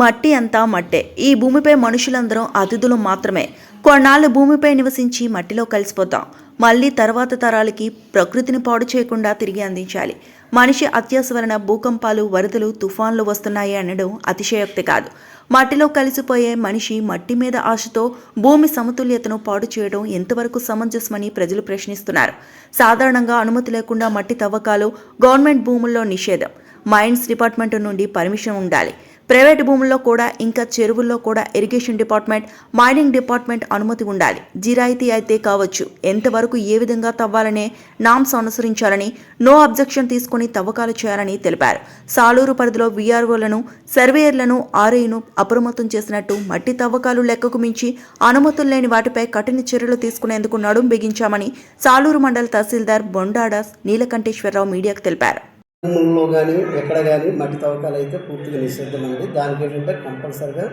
మట్టి అంతా మట్టే. ఈ భూమిపై మనుషులందరం అతిథులు మాత్రమే. కొన్నాళ్ళు భూమిపై నివసించి మట్టిలో కలిసిపోతాం. మళ్ళీ తర్వాత తరాలకి ప్రకృతిని పాడు చేయకుండా తిరిగి అందించాలి. మనిషి అత్యాస వలన భూకంపాలు వరదలు తుఫాన్లు వస్తున్నాయి అనడం అతిశయోక్తి కాదు. మట్టిలో కలిసిపోయే మనిషి మట్టి మీద ఆశతో భూమి సమతుల్యతను పాడు చేయడం ఎంతవరకు సమంజసమని ప్రజలు ప్రశ్నిస్తున్నారు. సాధారణంగా అనుమతి లేకుండా మట్టి తవ్వకాలు గవర్నమెంట్ భూముల్లో నిషేధం. మైన్స్ డిపార్ట్మెంట్ నుండి పర్మిషన్ ఉండాలి. ప్రైవేట్ భూముల్లో కూడా ఇంకా చెరువుల్లో కూడా ఇరిగేషన్ డిపార్ట్మెంట్ మైనింగ్ డిపార్ట్మెంట్ అనుమతి ఉండాలి. జిరాయితీ అయితే కావచ్చు. ఎంతవరకు ఏ విధంగా తవ్వాలనే నామ్స్ అనుసరించాలని నో అబ్జెక్షన్ తీసుకుని తవ్వకాలు చేయాలని తెలిపారు. సాలూరు పరిధిలో వీఆర్ఓలను సర్వేయర్లను ఆర్ఐను అప్రమత్తం చేసినట్టు మట్టి తవ్వకాలు లెక్కకు మించి అనుమతులు లేని వాటిపై కఠిన చర్యలు తీసుకునేందుకు నడుం బిగించామని సాలూరు మండల తహసీల్దార్ బొండాడ నీలకంఠేశ్వరరావు మీడియాకు తెలిపారు. భూముల్లో కానీ ఎక్కడ కానీ మట్టి తవ్వకాలు అయితే పూర్తిగా నిషిద్ధం అండి దానికి ఏంటంటే కంపల్సరిగా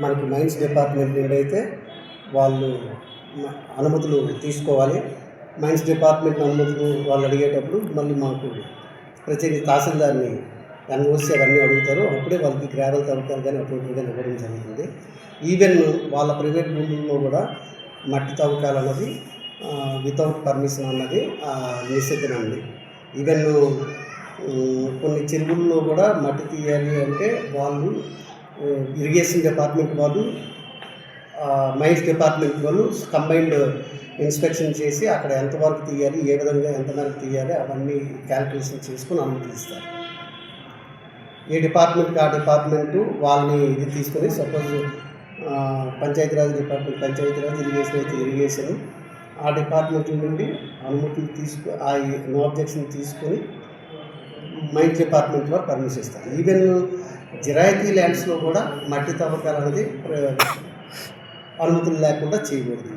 మనకి మైన్స్ డిపార్ట్మెంట్ నుండి అయితే వాళ్ళు అనుమతులు తీసుకోవాలి. మైన్స్ డిపార్ట్మెంట్ అనుమతులు వాళ్ళు అడిగేటప్పుడు మళ్ళీ మాకు ప్రత్యేక తహసీల్దార్ని ఎన్ఓసి అవన్నీ అడుగుతారు. అప్పుడే వాళ్ళకి గ్రావెల్ తవ్వకాలు కానీ అప్రూవల్గా ఇవ్వడం జరుగుతుంది. ఈవెన్ వాళ్ళ ప్రైవేట్ భూముల్లో కూడా మట్టి తవ్వకాలు అన్నది వితౌట్ పర్మిషన్ అన్నది ఆ, నిషిద్ధమండి. ఈవెన్ కొన్ని చెరువుల్లో కూడా మట్టి తీయాలి అంటే వాళ్ళు ఇరిగేషన్ డిపార్ట్మెంట్ వాళ్ళు మైన్స్ డిపార్ట్మెంట్ వాళ్ళు కంబైన్డ్ ఇన్స్పెక్షన్ చేసి అక్కడ ఎంతవరకు తీయాలి ఏ విధంగా ఎంత తీయాలి అవన్నీ క్యాల్కులేషన్ చేసుకుని అనుమతి ఇస్తారు ఏ డిపార్ట్మెంట్కి ఆ డిపార్ట్మెంటు వాళ్ళని ఇది తీసుకొని suppose Panchayati Raj department Panchayati Raj irrigation అయితే ఇరిగేషన్ ఆ డిపార్ట్మెంట్ నుండి అనుమతులు తీసుకు ఆ నో అబ్జెక్షన్ తీసుకొని మైండ్ డిపార్ట్మెంట్ వారు పర్మిషన్ ఇస్తారు ఈవెన్ జిరాయితీ ల్యాండ్స్లో కూడా మట్టి తవ్వకాలు అనేది అనుమతులు లేకుండా చేయకూడదు.